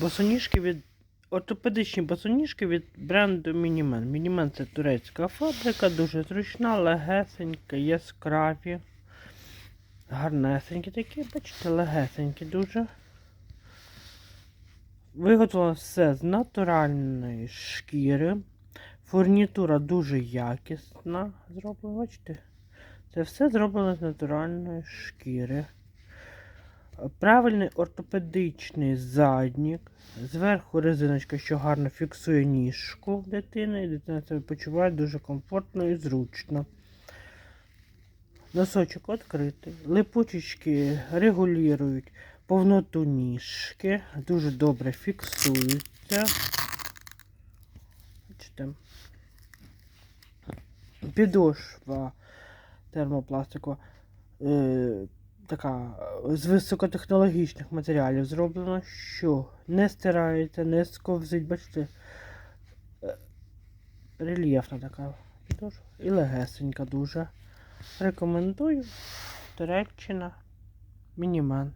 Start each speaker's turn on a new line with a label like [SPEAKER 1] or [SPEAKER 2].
[SPEAKER 1] босоніжки від. Ортопедичні босоніжки від бренду Мінімен. Мінімен це турецька фабрика, дуже зручна, легесенька, яскраві. Гарнесенькі такі, бачите, легесенькі дуже. Виготовлено все з натуральної шкіри. Фурнітура дуже якісна. Зроблена, бачите? Це все зроблено з натуральної шкіри. Правильний ортопедичний заднік. Зверху резиночка, що гарно фіксує ніжку дитини, і дитина себе почуває дуже комфортно і зручно. Носочок відкритий. Липучечки регулюють повноту ніжки. Дуже добре фіксуються. Бачите? Підошва термопластикова. Е, така з високотехнологічних матеріалів зроблено, що не стирається, не сковзить, бачите, е, рельєфна така підошва і легесенька дуже. Рекомендую. Туреччина. Мініман.